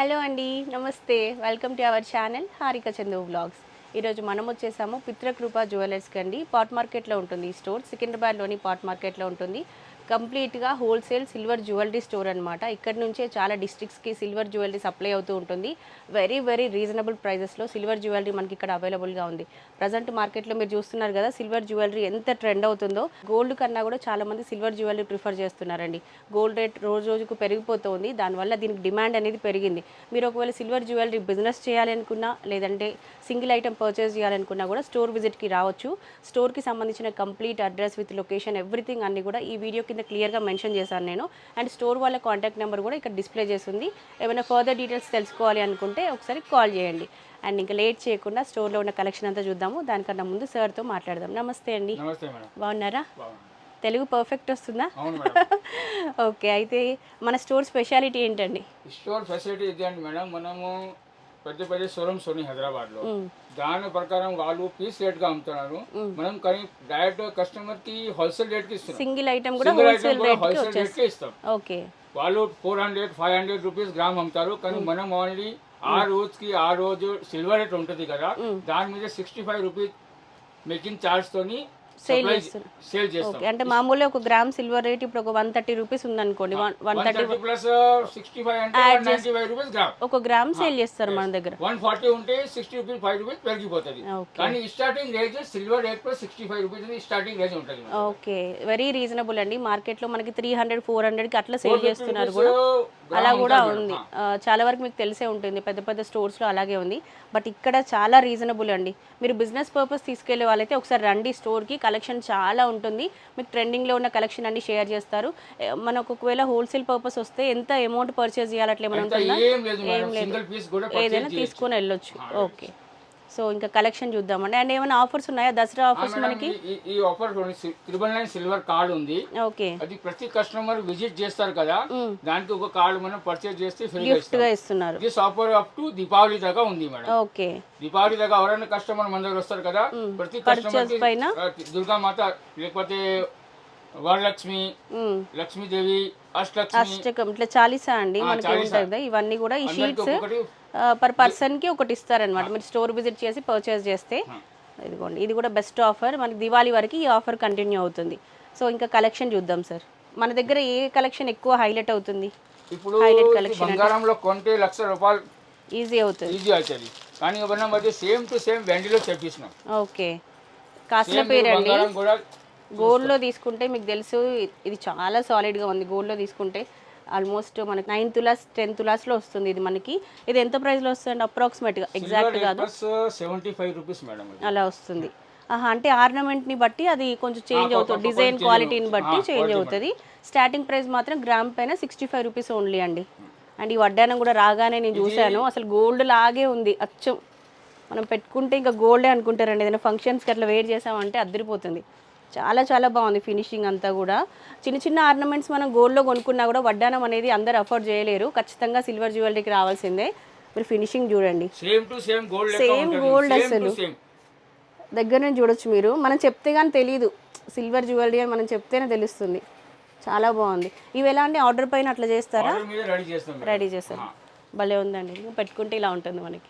Hello అండి నమస్తే. Welcome to our channel Harika Chandu vlogs ఈరోజు మనం వచ్చేసాము పిత్రకృప జ్యువెలర్స్కి అండి. పాట్ మార్కెట్లో ఉంటుంది ఈ స్టోర్. సికింద్రాబాద్లోని పాట్ మార్కెట్లో ఉంటుంది. కంప్లీట్గా హోల్సేల్ సిల్వర్ జ్యువెలరీ స్టోర్ అనమాట ఇక్కడ నుంచే చాలా డిస్ట్రిక్ట్స్కి సిల్వర్ జ్యువెలరీ సప్లై అవుతూ ఉంటుంది. వెరీ వెరీ రీజనబుల్ ప్రైజెస్లో సిల్వర్ జ్యువెలరీ మనకి ఇక్కడ అవైలబుల్గా ఉంది. ప్రజెంట్ మార్కెట్లో మీరు చూస్తున్నారు కదా సిల్వర్ జ్యువెలరీ ఎంత ట్రెండ్ అవుతుందో గోల్డ్ కన్నా కూడా చాలా మంది సిల్వర్ జ్యువెలరీ ప్రిఫర్ చేస్తున్నారండి. గోల్డ్ రేట్ రోజు రోజుకు పెరిగిపోతుంది. దానివల్ల దీనికి డిమాండ్ అనేది పెరిగింది. మీరు ఒకవేళ సిల్వర్ జ్యువెలరీ బిజినెస్ చేయాలనుకున్నా లేదంటే సింగిల్ ఐటమ్ పర్చేస్ చేయాలనుకున్నా కూడా స్టోర్ విజిట్కి రావచ్చు. స్టోర్కి సంబంధించిన complete address with location everything అన్ని కూడా ఈ వీడియో కింద క్లియర్గా మెన్షన్ చేశాను నేను. అండ్ స్టోర్ వాళ్ళ కాంటాక్ట్ నెంబర్ కూడా ఇక్కడ డిస్ప్లే చేస్తుంది. ఏమైనా ఫర్దర్ డీటెయిల్స్ తెలుసుకోవాలి అనుకుంటే ఒకసారి కాల్ చేయండి. అండ్ ఇంకా లేట్ చేయకుండా స్టోర్లో ఉన్న కలెక్షన్ అంతా చూద్దాము. దానికన్నా ముందు సార్తో మాట్లాడదాం. నమస్తే అండి. బాగున్నారా. తెలుగు పర్ఫెక్ట్ వస్తుందా? ఓకే అయితే మన స్టోర్ స్పెషాలిటీ ఏంటండి? స్టోర్ ఫెసిలిటీ ఇది అండి మేడం మనము పెద్ద పెద్ద షోరూమ్స్ ఉన్నాయి హైదరాబాద్లో. దాని ప్రకారం వాళ్ళు పీస్ రేట్గా అమ్ముతున్నారు మనం కానీ డైరెక్ట్ కస్టమర్కి హోల్సేల్ రేట్కి ఇస్తున్నాం. సింగిల్ ఐటమ్ కూడా హోల్సేల్ రేట్కి ఇస్తాం. ఓకే. వాళ్ళు four hundred five hundred rupees gram అమ్ముతారు. కానీ మనం ఓన్లీ ఆ రోజుకి ఆ రోజు సిల్వర్ రేట్ ఉంటుంది కదా. దాని మీద sixty five rupees making charge తోని సేల్ చేస్తాం. ఓకే అంటే మామూలుగా ఒక గ్రామ్ సిల్వర్ రేట్ ఇప్పుడు ఒక వన్ థర్టీ రూపీస్ ఉందనుకోండి. One thirty plus sixty five అంటే నైన్టీ ఫైవ్ రూపీస్ గ్రామ్ ఒక గ్రామ్ సేల్ చేస్తారు మన దగ్గర. వన్ ఫార్టీ ఉంటే సిక్స్టీ రూపీస్ ఫైవ్ రూపీస్ పెరిగిపోతుంది. కానీ స్టార్టింగ్ రేంజ్ సిల్వర్ రేట్లో sixty five rupees starting range ఉంటుంది ఓకే వెరీ రీజనబుల్ అండి. మార్కెట్లో మనకి త్రీ హండ్రెడ్ ఫోర్ హండ్రెడ్కి అట్లా సేల్ చేస్తున్నారు కూడా. అలా కూడా ఉంది. చాలా వరకు మీకు తెలిసే ఉంటుంది. పెద్ద పెద్ద స్టోర్స్లో అలాగే ఉంది. బట్ ఇక్కడ చాలా రీజనబుల్ అండి. మీరు బిజినెస్ పర్పస్ తీసుకెళ్ళే వాళ్ళైతే ఒకసారి రండి స్టోర్కి కలెక్షన్ చాలా ఉంటుంది. మీకు ట్రెండింగ్లో ఉన్న కలెక్షన్ అన్ని షేర్ చేస్తారు. మనకు ఒకవేళ హోల్సేల్ పర్పస్ వస్తే ఎంత అమౌంట్ పర్చేస్ చేయాలి అట్లా ఏమైనా ఉంటుందా? ఏం లేదు ఏదైనా తీసుకొని వెళ్ళొచ్చు. ఓకే. సో ఇంకా కలెక్షన్ చూద్దామండి. అండ్ ఏమైనా ఆఫర్స్ ఉన్నాయా? దసరా ఆఫర్స్ మనకి? ఈ- offer triple nine silver card ఉంది. ఓకే. అది ప్రతి కస్టమర్ విజిట్ చేస్తారు కదా దానికి ఒక కార్డు మనం పర్చేజ్ చేస్తే గిఫ్ట్గా ఇస్తున్నారు. This offer up to Deepavali దాకా ఉంది మేడం. ఓకే. దీపావళి దాకా ఎవరైనా కస్టమర్ మన దగ్గర వస్తారు కదా ప్రతి కస్టమర్ పైన? దుర్గామాత లేకపోతే వరలక్ష్మి. లక్ష్మీదేవి అష్టలక్ష్మి. అష్టకం ఇట్లా చాలీసా అండి? మనకి ఉంటుంది ఇవన్నీ కూడా ఈ షీట్స్ పర్ పర్సన్కి ఒకటి ఇస్తారనమాట మీరు స్టోర్ విజిట్ చేసి పర్చేస్ చేస్తే ఇదిగోండి. ఇది కూడా బెస్ట్ ఆఫర్ మనకి దివాళీ వరకు ఈ ఆఫర్ కంటిన్యూ అవుతుంది. సో ఇంకా కలెక్షన్ చూద్దాం సార్ మన దగ్గర ఏ కలెక్షన్ ఎక్కువ హైలైట్ అవుతుంది? ఇప్పుడు ఈ collection బంగారంలో కొంటే లక్ష రూపాయలు ఈజీ అవుతుంది. ఈజీ అవుతుంది. కానీ అది సేమ్ టు సేమ్ వెండిలో తెప్పించినాం ఓకే కాస్ట్ల Same పేరు అండి బంగారం కూడా గోల్డ్లో తీసుకుంటే మీకు తెలుసు ఇది చాలా సాలిడ్గా ఉంది. గోల్డ్లో తీసుకుంటే ఆల్మోస్ట్ మనకి నైన్ తులాస్ టెన్ తులాస్లో వస్తుంది ఇది మనకి. ఇది ఎంత ప్రైస్లో వస్తుంది అప్రాక్సిమేట్గా ఎగ్జాక్ట్ కాదు. Seventy five rupees madam. అలా వస్తుంది. ఆహా అంటే ఆర్నమెంట్ని బట్టి అది కొంచెం చేంజ్ అవుతుంది. డిజైన్ క్వాలిటీని బట్టి చేంజ్ అవుతుంది. స్టార్టింగ్ ప్రైస్ మాత్రం గ్రామ్ పైన సిక్స్టీ ఫైవ్ రూపీస్ ఓన్లీ అండి. అండ్ ఈ వడ్డానం కూడా రాగానే నేను చూశాను. అసలు గోల్డ్ లాగే ఉంది. అచ్చం. మనం పెట్టుకుంటే ఇంకా గోల్డే అనుకుంటారండి. ఏదైనా ఫంక్షన్స్కి అట్లా వేర్ చేసామంటే అద్దరిపోతుంది. చాలా చాలా బాగుంది ఫినిషింగ్ అంతా కూడా. చిన్న చిన్న ఆర్నమెంట్స్ మనం గోల్డ్లో కొనుక్కున్నా కూడా వడ్డానం అనేది అందరు అఫోర్డ్ చేయలేరు. ఖచ్చితంగా సిల్వర్ జ్యువెలరీకి రావాల్సిందే. మీరు ఫినిషింగ్ చూడండి. సేమ్ టు సేమ్ గోల్డ్ అసలు. దగ్గర నుంచి చూడొచ్చు మీరు. మనం చెప్తే కానీ తెలియదు సిల్వర్ జ్యువెలరీ అని మనం చెప్తేనే తెలుస్తుంది. చాలా బాగుంది. ఇవి ఎలా అండి? ఆర్డర్ పైన అట్లా చేస్తారా? రెడీ చేస్తాం మేడం. రెడీ చేస్తారు భలే ఉందండి. పెట్టుకుంటే ఇలా ఉంటుంది మనకి.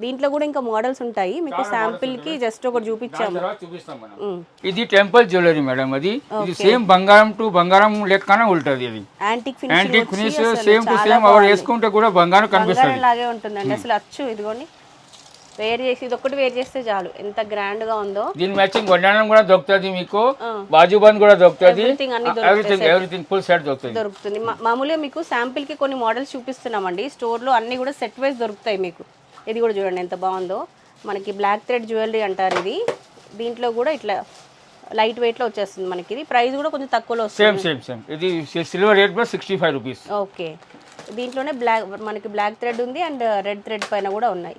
దీంట్లో కూడా ఇంకా మోడల్స్ ఉంటాయి. మీకు శాంపిల్కి జస్ట్ ఒకటి చూపించాము. తర్వాత చూపిస్తాం మనం. ఇది టెంపుల్ జ్యువెలరీ మేడం అది. ఇది సేమ్ బంగారం టు బంగారం లెక్కనే ఉంటుంది ఇది. Antique finish same to same hour వేసుకుంటే కూడా బంగారం కనిపిస్తుంది. లాగే ఉంటుందండి. అసలు అచ్చు ఇదిగోండి. వేర్ చేసి ఇది ఒకటి వేర్ చేస్తే చాలు. ఎంత grand గా ఉందో. దీని మ్యాచింగ్ వడ్డానం కూడా దొరుకుతుంది మీకు. బాజుబంద్ కూడా దొరుకుతుంది. ఎవ్రీథింగ్ ఎవ్రీథింగ్ ఫుల్ సెట్ దొరుకుతుంది. దొరుకుతుంది. మా- మామూలుగా మీకు sample కి కొన్ని మోడల్స్ చూపిస్తున్నామండి. స్టోర్లో అన్ని కూడా సెట్ వైజ్ దొరుకుతాయి మీకు. ఇది కూడా చూడండి ఎంత బాగుందో. మనకి బ్లాక్ థ్రెడ్ జ్యువెలరీ అంటారు ఇది. దీంట్లో కూడా ఇట్లా లైట్ వెయిట్లో వచ్చేస్తుంది మనకి ఇది. ప్రైస్ కూడా కొంచెం తక్కువలో వస్తుంది. సేమ్ సేమ్ సేమ్ ఇది silver rate plus sixty five rupees okay దీంట్లోనే బ్లాక్ మనకి బ్లాక్ థ్రెడ్ ఉంది అండ్ రెడ్ థ్రెడ్ పైన కూడా ఉన్నాయి.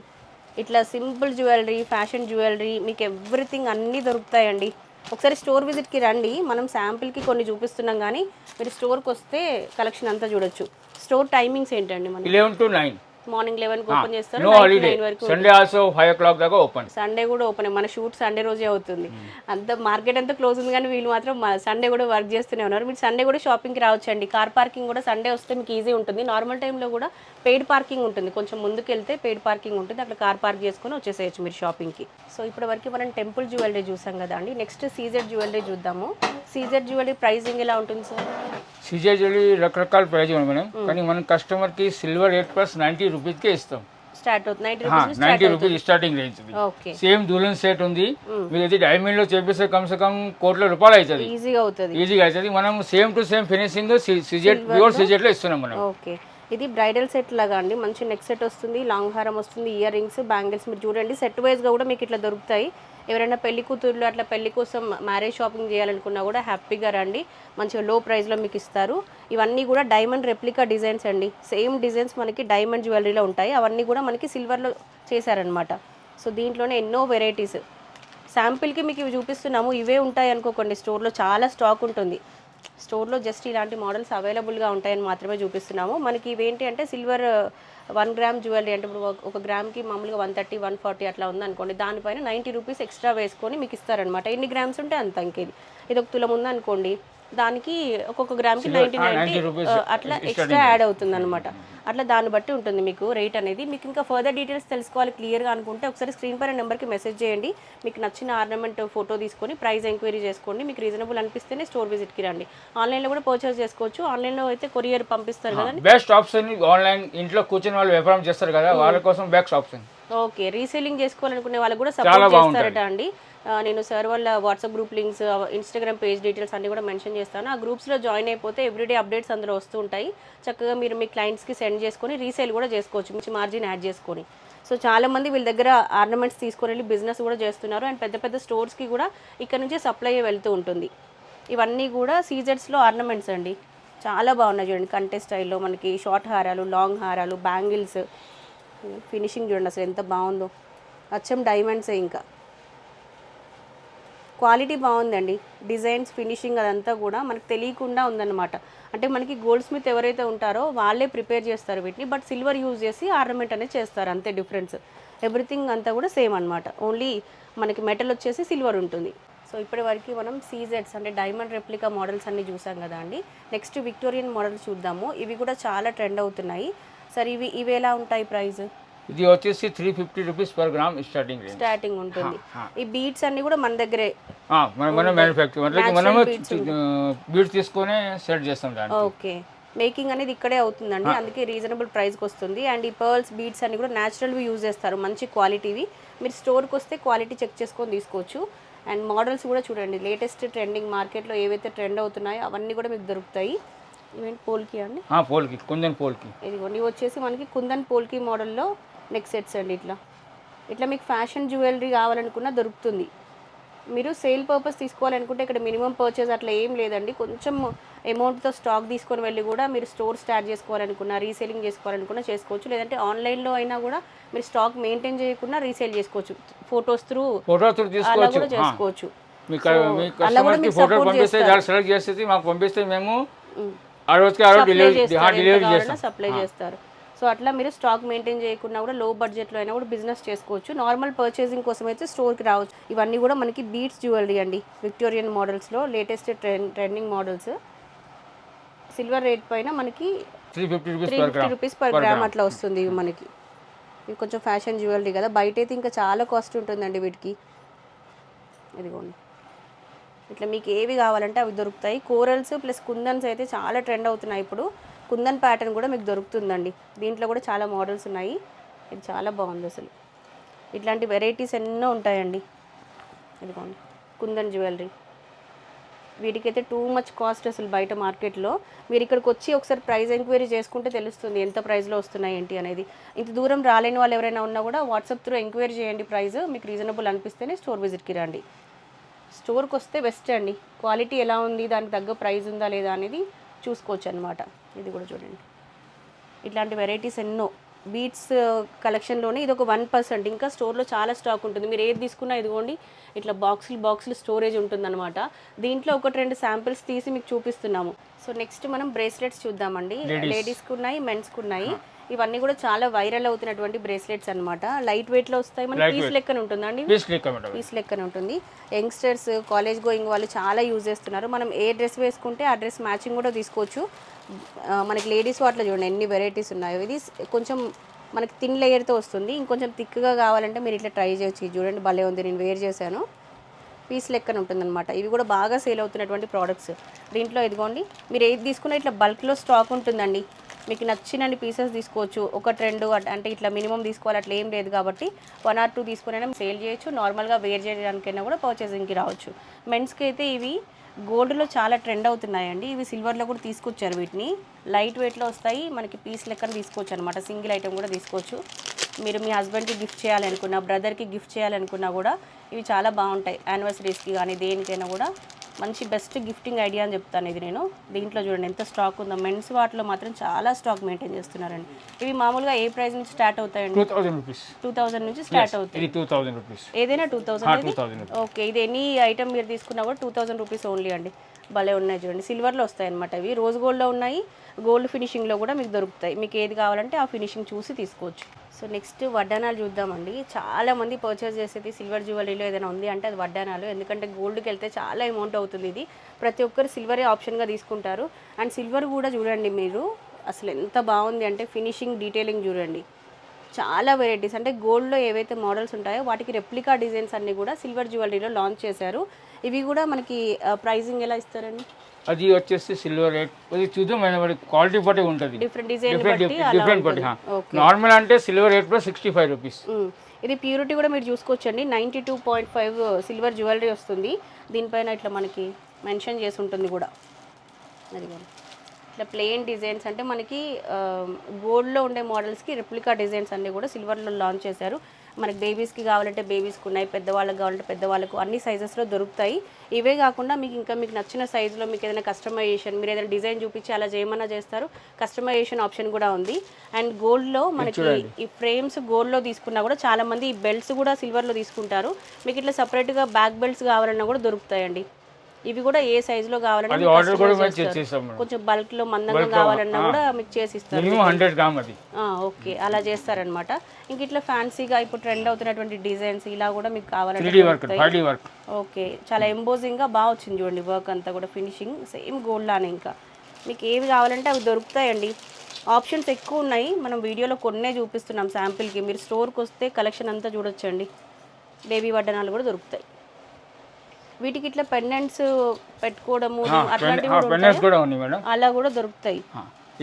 ఇట్లా సింపుల్ జ్యువెలరీ ఫ్యాషన్ జ్యువెలరీ మీకు ఎవ్రీథింగ్ అన్నీ దొరుకుతాయండి. ఒకసారి స్టోర్ విజిట్కి రండి. మనం శాంపిల్కి కొన్ని చూపిస్తున్నాం కానీ మీరు స్టోర్కి వస్తే కలెక్షన్ అంతా చూడొచ్చు. స్టోర్ టైమింగ్స్ ఏంటండి మనకి? ఇలెవెన్ టు నైన్ మార్నింగ్ లెవెన్కి ఓపెన్ చేస్తారు నైన్ వరకు Sunday also five o'clock దాకా ఓపెన్ సండే కూడా ఓపెన్ మన షూట్ సండే రోజే అవుతుంది. అంత మార్కెట్ అంతా క్లోజ్ ఉంది కానీ వీళ్ళు మాత్రం సండే కూడా వర్క్ చేస్తూనే ఉన్నారు. మీరు సండే కూడా షాపింగ్కి రావచ్చండి. కార్ పార్కింగ్ కూడా సండే వస్తే మీకు ఈజీ ఉంటుంది. నార్మల్ టైంలో కూడా పెయిడ్ పార్కింగ్ ఉంటుంది. కొంచెం ముందుకు వెళ్తే పెయిడ్ పార్కింగ్ ఉంటుంది. అక్కడ కార్ పార్క్ చేసుకొని వచ్చేసేయచ్చు మీరు షాపింగ్కి సో ఇప్పటి వరకు మనం టెంపుల్ జ్యువెలరీ చూసాం కదా అండి. నెక్స్ట్ సీజెడ్ జ్యువెలరీ చూద్దాము. సీజెడ్ జ్యువెలరీ ప్రైజింగ్ ఎలా ఉంటుంది సార్ సిజే జ్యువెలరీ రకరకాల ప్రైజ్ ఉంది మేడం. కానీ మనం కస్టమర్కి సిల్వర్ ఎయిట్ ప్లస్ నైంటీ రూపీస్కే ఇస్తాం. స్టార్ట్ అవుతుంది. Ninety rupees rupees starting range same దులన్ set ఉంది. మీరు అయితే డైమండ్లో చేపిస్తే కమ్ సే కమ్ కోట్ల రూపాయలు అవుతుంది. ఈజీగా అవుతుంది. ఈజీగా అవుతుంది. మనం same to same finishing CZ pure సిజెట్లో ఇస్తున్నాం మనం. ఓకే. ఇది బ్రైడల్ సెట్ లాగా అండి. మంచి నెక్ సెట్ వస్తుంది లాంగ్ హారం వస్తుంది ఇయర్ రింగ్స్ బ్యాంగిల్స్ మీరు చూడండి. సెట్ వైజ్గా కూడా మీకు ఇట్లా దొరుకుతాయి. ఎవరైనా పెళ్ళి కూతుర్లు అట్లా పెళ్ళి కోసం మ్యారేజ్ షాపింగ్ చేయాలనుకున్నా కూడా హ్యాపీగా రండి. మంచిగా లో ప్రైస్లో మీకు ఇస్తారు. ఇవన్నీ కూడా డైమండ్ రెప్లికా డిజైన్స్ అండి. సేమ్ డిజైన్స్ మనకి డైమండ్ జ్యువెలరీలో ఉంటాయి. అవన్నీ కూడా మనకి సిల్వర్లో చేశారనమాట సో దీంట్లోనే ఎన్నో వెరైటీస్ శాంపిల్కి మీకు ఇవి చూపిస్తున్నాము. ఇవే ఉంటాయి అనుకోకండి. స్టోర్లో చాలా స్టాక్ ఉంటుంది. స్టోర్లో జస్ట్ ఇలాంటి మోడల్స్ అవైలబుల్గా ఉంటాయని మాత్రమే చూపిస్తున్నాము. మనకి ఇవేంటి అంటే సిల్వర్ వన్ గ్రామ్ జ్యువెలరీ అంటే ఇప్పుడు ఒక- గ్రామ్కి మామూలుగా వన్ థర్టీ వన్ ఫార్టీ అట్లా ఉందనుకోండి. దానిపైన నైంటీ రూపీస్ ఎక్స్ట్రా వేసుకొని మీకు ఇస్తారనమాట ఎన్ని గ్రామ్స్ ఉంటే అంత ఇంకేది. ఇది ఒక తులం ఉందనుకోండి. దానికి ఒక్కొక్క గ్రామ్కి నైంటీ ఆ, నైంటీ 90 rupees అట్లా ఎక్స్ట్రా యాడ్ అవుతుంది అనమాట అట్లా దాన్ని బట్టి ఉంటుంది మీకు రేట్ అనేది. మీకు ఇంకా ఫర్దర్ డీటెయిల్స్ తెలుసుకోవాలి క్లియర్గా అనుకుంటే ఒకసారి స్క్రీన్ పైన నెంబర్కి మెసేజ్ చేయండి. మీకు నచ్చిన ఆర్నమెంట్ ఫోటో తీసుకొని ప్రైస్ ఎంక్వైరీ చేసుకోండి. మీకు రీజనబుల్ అనిపిస్తేనే స్టోర్ విజిట్కి రండి. ఆన్లైన్లో కూడా పర్చేస్ చేసుకోవచ్చు. ఆన్లైన్లో అయితే కొరియర్ పంపిస్తారు కదా బెస్ట్ ఆప్షన్ ఆన్లైన్ ఇంట్లో కూర్చొని వాళ్ళు వ్యాపారం చేస్తారు కదా వాళ్ళ కోసం బెస్ట్ ఆప్షన్ ఓకే రీసేలింగ్ చేసుకోవాలనుకునే వాళ్ళకి కూడా సపోర్ట్. చేస్తారట అండి. నేను సార్ వాళ్ళ WhatsApp group links Instagram page details అన్ని కూడా మెన్షన్ చేస్తాను. ఆ గ్రూప్స్లో జాయిన్ అయిపోతే ఎవ్రీడే అప్డేట్స్ అందులో వస్తూ ఉంటాయి. చక్కగా మీరు మీ క్లయింట్స్కి సెండ్ చేసుకొని రీసేల్ కూడా చేసుకోవచ్చు మంచి మార్జిన్ యాడ్ చేసుకొని. సో చాలామంది వీళ్ళ దగ్గర ఆర్నమెంట్స్ తీసుకొని వెళ్ళి బిజినెస్ కూడా చేస్తున్నారు. అండ్ పెద్ద పెద్ద స్టోర్స్కి కూడా ఇక్కడ నుంచే సప్లై వెళ్తూ ఉంటుంది. ఇవన్నీ కూడా సీజర్స్లో ఆర్నమెంట్స్ అండి. చాలా బాగున్నాయి చూడండి కంటే స్టైల్లో మనకి షార్ట్ హారాలు లాంగ్ హారాలు బ్యాంగిల్స్ ఫినిషింగ్ చూడండి అసలు ఎంత బాగుందో. అచ్చం డైమండ్సే ఇంకా. క్వాలిటీ బాగుందండి. డిజైన్స్ ఫినిషింగ్ అదంతా కూడా మనకు తెలియకుండా ఉందన్నమాట. అంటే మనకి గోల్డ్ స్మిత్ ఎవరైతే ఉంటారో వాళ్ళే ప్రిపేర్ చేస్తారు వీటిని. బట్ సిల్వర్ యూజ్ చేసి ఆర్నమెంట్ అనేది చేస్తారు. అంతే డిఫరెన్స్. ఎవ్రీథింగ్ అంతా కూడా సేమ్ అనమాట ఓన్లీ మనకి మెటల్ వచ్చేసి సిల్వర్ ఉంటుంది. సో ఇప్పటి వరకు మనం సీజెడ్స్ అంటే డైమండ్ రెప్లికా మోడల్స్ అన్ని చూసాం కదా అండి. నెక్స్ట్ విక్టోరియన్ మోడల్స్ చూద్దాము. ఇవి కూడా చాలా ట్రెండ్ అవుతున్నాయి. సరే ఇవి ఇవి ఎలా ఉంటాయి ప్రైస్? ఇది వచ్చేసి three fifty rupees per gram starting starting ఉంటుంది. ఈ బీట్స్ అన్ని కూడా మన దగ్గరే మనం మనం మ్యానుఫ్యాక్చర్ మనము beads బీడ్స్ తీసుకొని సెట్ చేస్తాం దాన్ని ఓకే. మేకింగ్ అనేది ఇక్కడే అవుతుందండి. అందుకే రీజనబుల్ ప్రైస్కి వస్తుంది. అండ్ ఈ పర్ల్స్ బీడ్స్ అన్ని కూడా న్యాచురల్వి యూజ్ చేస్తారు. మంచి క్వాలిటీవి మీరు స్టోర్కి వస్తే క్వాలిటీ చెక్ చేసుకొని తీసుకోవచ్చు. అండ్ మోడల్స్ కూడా చూడండి. లేటెస్ట్ ట్రెండింగ్ మార్కెట్లో ఏవైతే ట్రెండ్ అవుతున్నాయో అవన్నీ కూడా మీకు దొరుకుతాయి. ఇవేంటి పోల్కి అండి? ఆ, పోల్కి. కుందన్ పోల్కి. ఇదిగోండి. వచ్చేసి మనకి కుందన్ పోల్కి మోడల్లో నెక్ సెట్స్ అండి ఇట్లా. ఇట్లా మీకు ఫ్యాషన్ జ్యువెలరీ కావాలనుకున్నా దొరుకుతుంది. మీరు సేల్ పర్పస్ తీసుకోవాలనుకుంటే ఇక్కడ మినిమం పర్చేస్ అట్లా ఏం లేదండి. కొంచెం అమౌంట్తో స్టాక్ తీసుకొని వెళ్ళి కూడా మీరు స్టోర్ స్టార్ట్ చేసుకోవాలనుకున్నా రీసేలింగ్ చేసుకోవాలనుకున్నా చేసుకోవచ్చు. లేదంటే ఆన్లైన్లో అయినా కూడా మీరు స్టాక్ మెయింటైన్ చేయకుండా రీసేల్ చేసుకోవచ్చు. ఫొటోస్ త్రూ అలా కూడా చేసుకోవచ్చు. సప్లై చేస్తారు. సో అట్లా మీరు స్టాక్ మెయింటైన్ చేయకుండా కూడా లో బడ్జెట్లో అయినా కూడా బిజినెస్ చేసుకోవచ్చు. నార్మల్ పర్చేసింగ్ కోసం అయితే స్టోర్కి రావచ్చు. ఇవన్నీ కూడా మనకి బీట్స్ జ్యువెలరీ అండి. Victorian మోడల్స్లో latest trend trending models silver rate పైన మనకి three fifty rupees three per fifty gram rupees per gram అట్లా వస్తుంది ఇవి మనకి. ఇవి కొంచెం ఫ్యాషన్ జ్యువెలరీ కదా. బయట అయితే ఇంకా చాలా కాస్ట్ ఉంటుందండి వీటికి. ఇదిగోండి. ఇట్లా మీకు ఏవి కావాలంటే అవి దొరుకుతాయి. కోరల్స్ ప్లస్ కుందన్స్ అయితే చాలా ట్రెండ్ అవుతున్నాయి ఇప్పుడు. కుందన్ ప్యాటర్న్ కూడా మీకు దొరుకుతుందండి. దీంట్లో కూడా చాలా మోడల్స్ ఉన్నాయి. ఇది చాలా బాగుంది అసలు. ఇట్లాంటి వెరైటీస్ ఎన్నో ఉంటాయండి. ఇదిగోండి కుందన్ జ్యువెలరీ. వీటికైతే టూ మచ్ కాస్ట్ అసలు బయట మార్కెట్లో. మీరు ఇక్కడికి వచ్చి ఒకసారి ప్రైస్ ఎంక్వైరీ చేసుకుంటే తెలుస్తుంది ఎంత ప్రైస్లో వస్తున్నాయి ఏంటి అనేది. ఇంత దూరం రాలేని వాళ్ళు ఎవరైనా ఉన్నా కూడా వాట్సాప్ త్రూ ఎంక్వైరీ చేయండి ప్రైస్. మీకు రీజనబుల్ అనిపిస్తేనే స్టోర్ విజిట్కి రండి. స్టోర్కి వస్తే బెస్ట్ అండి. క్వాలిటీ ఎలా ఉంది? దానికి తగ్గ ప్రైస్ ఉందా లేదా అనేది చూసుకోవచ్చు అనమాట ఇది కూడా చూడండి. ఇట్లాంటి వెరైటీస్ ఎన్నో. బీట్స్ కలెక్షన్లోనే ఇది ఒక వన్ పర్సెంట్ ఇంకా స్టోర్లో చాలా స్టాక్ ఉంటుంది. మీరు ఏది తీసుకున్నా ఇదిగోండి ఇట్లా బాక్సులు బాక్సులు స్టోరేజ్ ఉంటుందన్నమాట. దీంట్లో ఒకటి రెండు శాంపిల్స్ తీసి మీకు చూపిస్తున్నాము. సో నెక్స్ట్ మనం బ్రేస్లెట్స్ చూద్దామండి. లేడీస్కి ఉన్నాయి మెన్స్కి ఉన్నాయి ఇవన్నీ కూడా చాలా వైరల్ అవుతున్నటువంటి బ్రేస్లెట్స్ అన్నమాట. లైట్ వెయిట్లో వస్తాయి మన పీస్. లెక్కన ఉంటుందండి పీస్ లెక్కన ఉంటుంది. యంగ్స్టర్స్ కాలేజ్ గోయింగ్ వాళ్ళు చాలా యూజ్ చేస్తున్నారు. మనం ఏ డ్రెస్ వేసుకుంటే ఆ డ్రెస్ మ్యాచింగ్ కూడా తీసుకోవచ్చు. మనకి లేడీస్ వాటిలో చూడండి ఎన్ని వెరైటీస్ ఉన్నాయో. ఇది కొంచెం మనకి థిన్ లేయర్తో వస్తుంది. ఇంకొంచెం థిక్గా కావాలంటే మీరు ఇట్లా ట్రై చేయొచ్చు. చూడండి భలే ఉంది. నేను వేర్ చేశాను. పీస్ లెక్కన ఉంటుందన్నమాట. ఇవి కూడా బాగా సేల్ అవుతున్నటువంటి ప్రోడక్ట్స్ దీంట్లో ఇదిగోండి మీరు ఏది తీసుకున్నా ఇట్లా బల్క్లో స్టాక్ ఉంటుందండి. మీకు నచ్చినన్ని పీసెస్ తీసుకోవచ్చు. ఒకటి రెండు అంటే ఇట్లా మినిమం తీసుకోవాలి అట్లా ఏం లేదు కాబట్టి వన్ ఆర్ టూ తీసుకునైనా సేల్ చేయొచ్చు. నార్మల్గా వేర్ చేయడానికైనా కూడా పర్చేసింగ్కి రావచ్చు. మెన్స్కి అయితే ఇవి గోల్డ్లో చాలా ట్రెండ్ అవుతున్నాయండి. ఇవి సిల్వర్లో కూడా తీసుకొచ్చారు వీటిని. లైట్ వెయిట్లో వస్తాయి. మనకి పీస్ లెక్కన తీసుకోవచ్చు అనమాట సింగిల్ ఐటమ్ కూడా తీసుకోవచ్చు. మీరు మీ హస్బెండ్కి గిఫ్ట్ చేయాలనుకున్నా బ్రదర్కి గిఫ్ట్ చేయాలనుకున్నా కూడా ఇవి చాలా బాగుంటాయి. యానివర్సరీస్కి కానీ దేనికైనా కూడా మంచి బెస్ట్ గిఫ్టింగ్ ఐడియా అని చెప్తాను ఇది నేను. దీంట్లో చూడండి ఎంత స్టాక్ ఉందో. మెన్స్ వాటిలో మాత్రం చాలా స్టాక్ మెయింటైన్ చేస్తున్నారండి. ఇవి మామూలుగా ఏ ప్రైస్ నుంచి స్టార్ట్ అవుతాయండి? Two thousand rupees two thousand నుంచి స్టార్ట్ అవుతాయి. టూ థౌసండ్ రూపీస్ ఏదైనా టూ థౌసండ్ థౌసండ్ ఓకే ఇది ఎనీ ఐటమ్ మీరు తీసుకున్నా కూడా టూ థౌసండ్ రూపీస్ ఓన్లీ అండి. భలే ఉన్నాయి చూడండి. సిల్వర్లో వస్తాయి అనమాట ఇవి రోజ్ గోల్డ్లో ఉన్నాయి. గోల్డ్ ఫినిషింగ్లో కూడా మీకు దొరుకుతాయి. మీకు ఏది కావాలంటే ఆ ఫినిషింగ్ చూసి తీసుకోవచ్చు. సో నెక్స్ట్ వడ్డానాలు చూద్దామండి. చాలా మంది పర్చేస్ చేసేది సిల్వర్ జ్యువెలరీలో ఏదైనా ఉంది అంటే అది వడ్డానాలు ఎందుకంటే గోల్డ్కి వెళ్తే చాలా అమౌంట్ అవుతుంది ఇది. ప్రతి ఒక్కరు సిల్వరే ఆప్షన్గా తీసుకుంటారు. అండ్ సిల్వర్ కూడా చూడండి మీరు. అసలు ఎంత బాగుంది అంటే ఫినిషింగ్ డీటెయిలింగ్ చూడండి. చాలా వెరైటీస్ అంటే గోల్డ్లో ఏవైతే మోడల్స్ ఉంటాయో వాటికి రెప్లికా డిజైన్స్ అన్నీ కూడా సిల్వర్ జ్యువెలరీలో లాంచ్ చేశారు. ఇవి కూడా మనకి ప్రైజింగ్ ఎలా ఇస్తారండి? అది వచ్చేసి సిల్వర్ రేట్ అది చూద్దాం క్వాలిటీ బట్టి ఉంటుంది. డిఫరెంట్ డిజైన్ డిఫరెంట్ బట్టి నార్మల్ అంటే సిల్వర్ రేట్లో సిక్స్టీ ఫైవ్ రూపీస్. ఇది ప్యూరిటీ కూడా మీరు చూసుకోవచ్చండి. Ninety two point five silver jewellery వస్తుంది. దీనిపైన ఇట్లా మనకి మెన్షన్ చేసి ఉంటుంది కూడా. అది కూడా. ఇట్లా ప్లెయిన్ డిజైన్స్ అంటే మనకి గోల్డ్లో ఉండే మోడల్స్కి రెప్లికా డిజైన్స్ అన్నీ కూడా సిల్వర్లో లాంచ్ చేశారు. మనకి బేబీస్కి కావాలంటే బేబీస్కి ఉన్నాయి పెద్దవాళ్ళకి కావాలంటే పెద్దవాళ్ళకు అన్ని సైజెస్లో దొరుకుతాయి. ఇవే కాకుండా మీకు ఇంకా మీకు నచ్చిన సైజులో మీకు ఏదైనా కస్టమైజేషన్ మీరు ఏదైనా డిజైన్ చూపించి అలా చేయమన్నా చేస్తారు. కస్టమైజేషన్ ఆప్షన్ కూడా ఉంది. అండ్ గోల్డ్లో మనకి ఈ ఫ్రేమ్స్ గోల్డ్లో తీసుకున్నా కూడా చాలా మంది ఈ బెల్ట్స్ కూడా సిల్వర్లో తీసుకుంటారు. మీకు ఇట్లా సపరేట్గా బ్యాక్ బెల్ట్స్ కావాలన్నా కూడా దొరుకుతాయండి. ఇవి కూడా ఏ సైజులో కావాలన్నా కొంచెం బల్క్లో మందంగా కావాలన్నా కూడా మీకు చేసి ఇస్తారు. ఓకే అలా చేస్తారనమాట ఇంక ఇట్లా ఫ్యాన్సీగా ఇప్పుడు ట్రెండ్ అవుతున్నటువంటి డిజైన్స్ ఇలా కూడా మీకు కావాలంటే ఓకే చాలా ఎంబోజింగ్గా బాగా వచ్చింది చూడండి వర్క్ అంతా కూడా ఫినిషింగ్ సేమ్ గోల్డ్ లానే ఇంకా. మీకు ఏవి కావాలంటే అవి దొరుకుతాయండి. ఆప్షన్స్ ఎక్కువ ఉన్నాయి. మనం వీడియోలో కొన్నే చూపిస్తున్నాం శాంపిల్కి మీరు స్టోర్కి వస్తే కలెక్షన్ అంతా చూడొచ్చండి. బేబీ వడ్డనాలు కూడా దొరుకుతాయి. వీటికి ఇట్లా పెండెంట్స్ పెట్టుకోవడము పెండెంట్స్ కూడా ఉన్నాయి మేడం. అలా కూడా దొరుకుతాయి.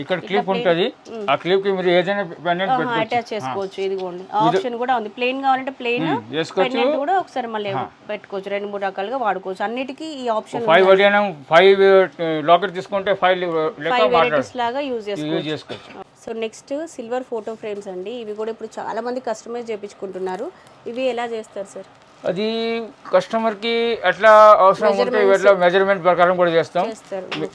ఇక్కడ క్లిప్ ఉంటుంది. ఆ క్లిప్కి మీరు ఏదైనా పెండెంట్ అటాచ్ చేసుకోవచ్చు ఇదిగోండి. ఆప్షన్ కూడా ఉంది. ప్లెయిన్ కావాలంటే ప్లెయిన్ చేసుకోవచ్చు. పెండెంట్ కూడా ఒకసారి మళ్ళీ పెట్టుకోవచ్చు. రెండు మూడు రకాలుగా వాడుకోవచ్చు. అన్నిటికీ ఈ ఆప్షన్ ఫైవ్ వడియానా ఫైవ్ లాకెట్ తీసుకుంటే ఫైవ్ వెరైటీస్ లాగా యూజ్ చేసుకోవచ్చు. So next silver photo frames అండి. ఇవి కూడా ఇప్పుడు చాలా మంది కస్టమైజ్ చేయించుకుంటున్నారు ఇవి ఎలా చేస్తారు సార్ అది కస్టమర్కి ఎట్లా అవసరం ఉంటే ఎట్లా మెజర్మెంట్ ప్రకారం కూడా చేస్తాం.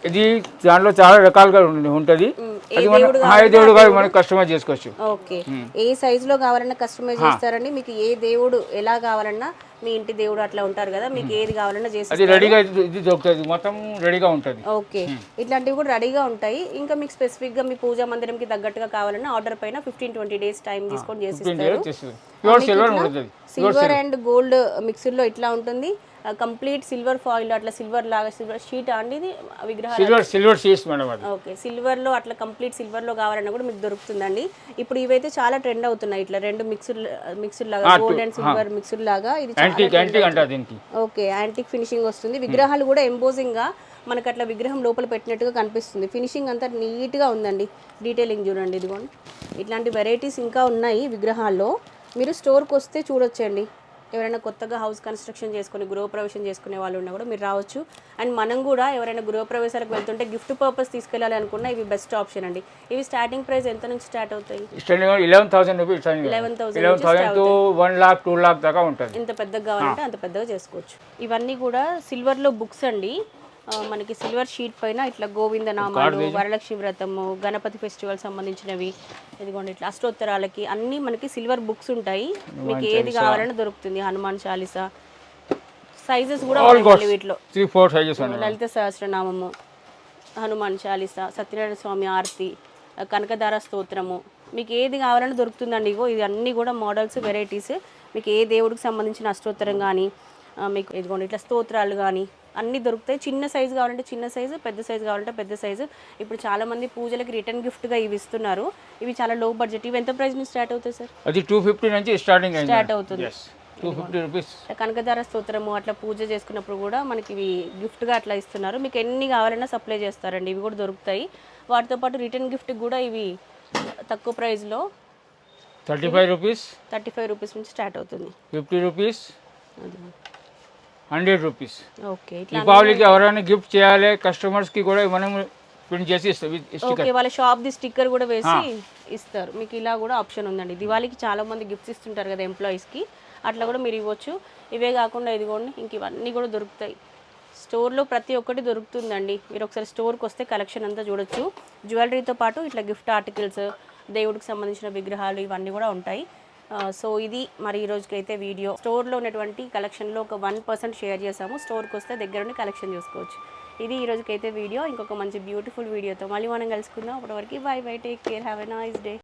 ఇది దాంట్లో చాలా రకాలుగా ఉంటది. అది మన దేవుడు గారు మనకి కస్టమైజ్ చేసుకోవచ్చు. ఓకే. ఏ సైజ్లో కావాలన్నా కస్టమైజ్ చేస్తారండి. మీకు ఏ దేవుడు ఎలా కావాలన్నా మీ ఇంటి దేవుడు అట్లా ఉంటారు కదా మీకు ఏది కావాలన్నా చేసి అది రెడీగా ఇది ఇది దొరుకుతుంది మొత్తం రెడీగా ఉంటుంది. ఓకే. ఇట్లాంటివి కూడా రెడీగా ఉంటాయి. ఇంకా మీకు స్పెసిఫిక్గా మీ పూజా మందిరంకి తగ్గట్టుగా కావాలన్నా ఆర్డర్ పైన ఫిఫ్టీన్ ట్వంటీ డేస్ టైం తీసుకొని చేసి ప్యూర్ సిల్వర్ ఉంటుంది. సిల్వర్ అండ్ గోల్డ్ మిక్స్డ్లో ఇట్లా ఉంటుంది. కంప్లీట్ సిల్వర్ ఫాయిల్ అట్లా సిల్వర్ లాగా సిల్వర్ షీట్ అండి ఇది విగ్రహాలు సిల్వర్ సిల్వర్ షీట్స్ మేడం అది. ఓకే సిల్వర్లో అట్లా కంప్లీట్ సిల్వర్లో కావాలన్నా కూడా మీకు దొరుకుతుందండి. ఇప్పుడు ఇవైతే చాలా ట్రెండ్ అవుతున్నాయి ఇట్లా రెండు మిక్స్డ్ మిక్స్డ్ లాగా గోల్డ్ అండ్ సిల్వర్ మిక్స్డ్ లాగా ఇది చాలా యాంటీక్ యాంటీక్ అంటారు దీనికి. ఓకే యాంటిక్ ఫినిషింగ్ వస్తుంది. విగ్రహాలు కూడా ఎంబోజింగ్గా మనకు అట్లా విగ్రహం లోపల పెట్టినట్టుగా కనిపిస్తుంది. ఫినిషింగ్ అంతా నీట్గా ఉందండి. డీటెయిలింగ్ చూడండి ఇదిగోండి. ఇట్లాంటి వెరైటీస్ ఇంకా ఉన్నాయి విగ్రహాల్లో. మీరు స్టోర్కి వస్తే చూడొచ్చండి. ఎవరైనా కొత్తగా హౌస్ కన్స్ట్రక్షన్ చేసుకుని గృహప్రవేశం చేసుకునే వాళ్ళు ఉన్నా కూడా మీరు రావచ్చు. అండ్ మనం కూడా ఎవరైనా గృహప్రవేశాలకు వెళ్తుంటే గిఫ్ట్ పర్పస్ తీసుకెళ్ళాలి అనుకున్నా ఇవి బెస్ట్ ఆప్షన్ అండి. ఇవి స్టార్టింగ్ ప్రైస్ ఎంత నుంచి స్టార్ట్ అవుతాయి? Eleven thousand rupees 11,000 eleven thousand to one lakh two lakh దాకా ఉంటుంది. ఎంత పెద్దగా కావాలంటే అంత పెద్దగా చేసుకోవచ్చు. ఇవన్నీ కూడా సిల్వర్లో బుక్స్ అండి. మనకి సిల్వర్ షీట్ పైన ఇట్లా గోవింద నామాలు వరలక్ష్మి వ్రతము గణపతి ఫెస్టివల్ సంబంధించినవి. ఇదిగోండి ఇట్లా అష్టోత్తరాలకి అన్నీ మనకి సిల్వర్ బుక్స్ ఉంటాయి. మీకు ఏది కావాలన్నా దొరుకుతుంది. హనుమాన్ చాలీసా. సైజెస్ కూడా వీటిలో. లలిత సహస్రనామము హనుమాన్ చాలీసా సత్యనారాయణ స్వామి ఆరతి కనకదార స్తోత్రము. మీకు ఏది కావాలన్నా దొరుకుతుందండి ఇగో. ఇది అన్నీ కూడా మోడల్స్ వెరైటీస్. మీకు ఏ దేవుడికి సంబంధించిన అష్టోత్తరం కానీ మీకు ఇదిగోండి ఇట్లా స్తోత్రాలు కానీ అన్నీ దొరుకుతాయి. చిన్న సైజు కావాలంటే చిన్న సైజు పెద్ద సైజు కావాలంటే పెద్ద సైజు ఇప్పుడు చాలామంది పూజలకి రిటర్న్ గిఫ్ట్గా ఇవి ఇస్తున్నారు. ఇవి చాలా లో బడ్జెట్ ఇవి ఎంత ప్రైస్ నుంచి స్టార్ట్ అవుతాయి సార్ అది టూ ఫిఫ్టీ నుంచి స్టార్టింగ్ స్టార్ట్ అవుతుంది. టూ ఫిఫ్టీ రూపీస్ కనకదార స్తోత్రము అట్లా పూజ చేసుకున్నప్పుడు కూడా మనకి ఇవి గిఫ్ట్గా అట్లా ఇస్తున్నారు. మీకు ఎన్ని కావాలన్నా సప్లై చేస్తారండి. ఇవి కూడా దొరుకుతాయి. వాటితో పాటు రిటర్న్ గిఫ్ట్ కూడా ఇవి తక్కువ ప్రైస్లో thirty five rupees thirty five rupees నుంచి స్టార్ట్ అవుతుంది. ఫిఫ్టీ రూపీస్ అది. Hundred rupees. దీపావళికి ఎవరైనా గిఫ్ట్ చేయాలి కస్టమర్స్కి కూడా మనం ప్రింట్ చేసి ఇస్తాం. ఓకే వాళ్ళ షాప్ ది స్టిక్కర్ కూడా వేసి ఇస్తారు. మీకు ఇలా కూడా ఆప్షన్ ఉందండి. దివాళీకి చాలా మంది గిఫ్ట్స్ ఇస్తుంటారు కదా ఎంప్లాయీస్కి అట్లా కూడా మీరు ఇవ్వచ్చు. ఇవే కాకుండా ఇదిగోండి ఇంక ఇవన్నీ కూడా దొరుకుతాయి. స్టోర్లో ప్రతి ఒక్కటి దొరుకుతుందండి. మీరు ఒకసారి స్టోర్కి వస్తే కలెక్షన్ అంతా చూడొచ్చు. జ్యువెలరీతో పాటు ఇట్లా గిఫ్ట్ ఆర్టికల్స్ దేవుడికి సంబంధించిన విగ్రహాలు ఇవన్నీ కూడా ఉంటాయి. సో ఇది మరి ఈ రోజుకైతే వీడియో. స్టోర్లో ఉన్నటువంటి కలెక్షన్లో ఒక వన్ పర్సెంట్ షేర్ చేసాము స్టోర్కి వస్తే దగ్గర నుండి కలెక్షన్ చూసుకోవచ్చు. ఇది ఈ రోజుకైతే వీడియో. ఇంకొక మంచి బ్యూటిఫుల్ వీడియోతో మళ్ళీ మనం కలుసుకుందాం. అప్పటివరకు bye bye take care have a nice day.